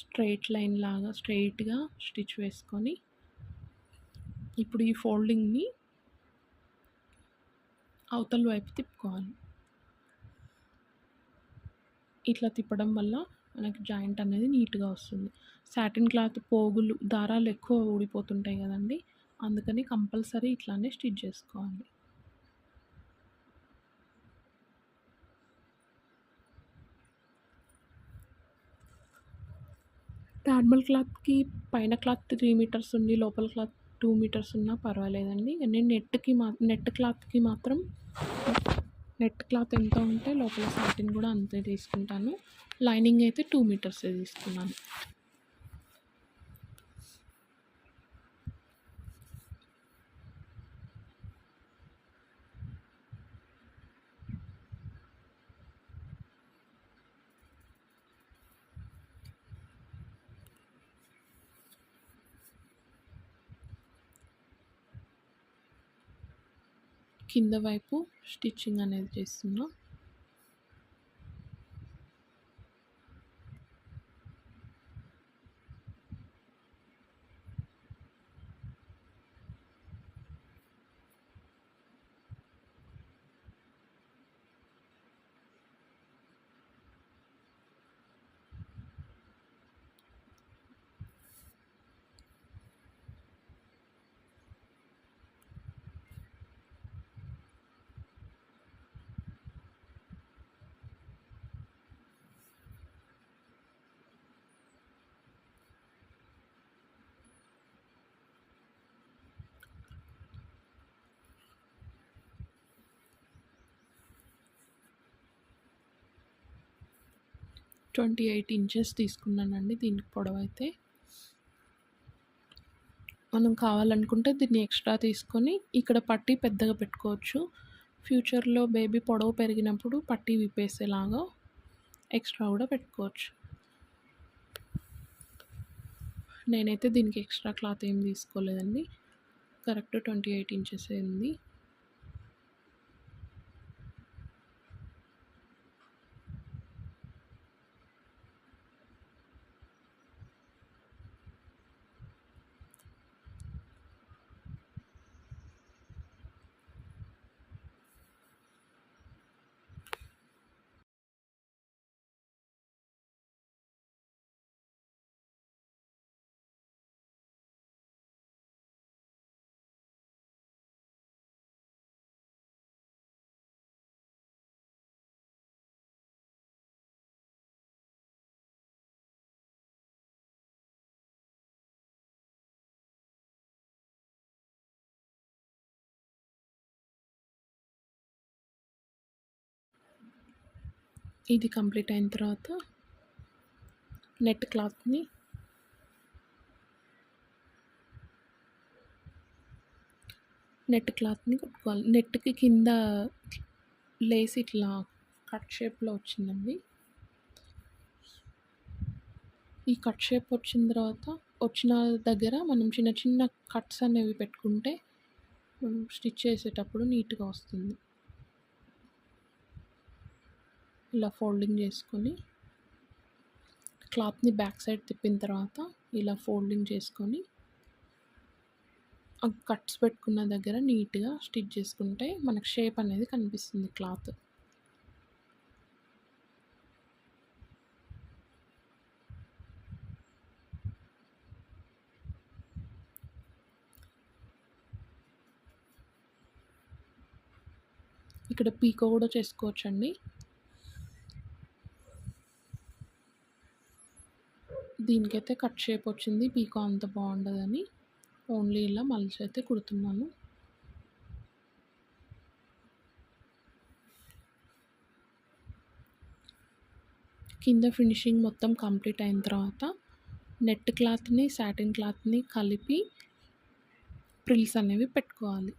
Straight line లాగా స్ట్రెయిట్గా stitch వేసుకొని ఇప్పుడు ఈ ఫోల్డింగ్ని అవతల వైపు తిప్పుకోవాలి. ఇట్లా తిప్పడం వల్ల మనకి జాయింట్ అనేది నీట్గా వస్తుంది. సాటిన్ క్లాత్ పోగులు దారాలు ఎక్కువ ఊడిపోతుంటాయి కదండి అందుకని కంపల్సరీ ఇట్లానే స్టిచ్ చేసుకోవాలి. నార్మల్ క్లాత్కి పైన క్లాత్ త్రీ మీటర్స్ ఉంది లోపల క్లాత్ టూ మీటర్స్ ఉన్నా పర్వాలేదండి. నేను నెట్కి మా నెట్ క్లాత్కి మాత్రం నెట్ క్లాత్ ఎంత ఉంటే లోపల సాటిన్ కూడా అంతే తీసుకుంటాను. లైనింగ్ అయితే టూ మీటర్సే తీసుకున్నాను. కింద వైపు స్టిచ్చింగ్ అనేది చేస్తున్నా ట్వంటీ ఎయిట్ ఇంచెస్ తీసుకున్నానండి దీనికి పొడవైతే. మనం కావాలనుకుంటే దీన్ని ఎక్స్ట్రా తీసుకొని ఇక్కడ పట్టీ పెద్దగా పెట్టుకోవచ్చు. ఫ్యూచర్లో బేబీ పొడవు పెరిగినప్పుడు పట్టీ విప్పేసేలాగా ఎక్స్ట్రా కూడా పెట్టుకోవచ్చు. నేనైతే దీనికి ఎక్స్ట్రా క్లాత్ ఏం తీసుకోలేదండి. కరెక్ట్ ట్వంటీ ఎయిట్ ఇంచెస్ ఉంది. ఇది కంప్లీట్ అయిన తర్వాత నెట్ క్లాత్ని నెట్ క్లాత్ని కుట్టుకోవాలి. నెట్కి కింద లేస్ ఇట్లా కట్ షేప్లో వచ్చిందండి. ఈ కట్ షేప్ వచ్చిన తర్వాత వచ్చిన దగ్గర మనం చిన్న చిన్న కట్స్ అనేవి పెట్టుకుంటే స్టిచ్ చేసేటప్పుడు నీట్గా వస్తుంది. ఇలా ఫోల్డింగ్ చేసుకొని క్లాత్ని బ్యాక్ సైడ్ తిప్పిన తర్వాత ఇలా ఫోల్డింగ్ చేసుకొని కట్స్ పెట్టుకున్న దగ్గర నీట్గా స్టిచ్ చేసుకుంటే మనకు షేప్ అనేది కనిపిస్తుంది క్లాత్. ఇక్కడ పీకో కూడా చేసుకోవచ్చండి. దీనికైతే కట్ షేప్ వచ్చింది. పీకో అంత బాగుండదని ఓన్లీ ఇలా మలిచి అయితే కుడుతున్నాను. కింద ఫినిషింగ్ మొత్తం కంప్లీట్ అయిన తర్వాత నెట్ క్లాత్ని సాటిన్ క్లాత్ని కలిపి ప్రిల్స్ అనేవి పెట్టుకోవాలి.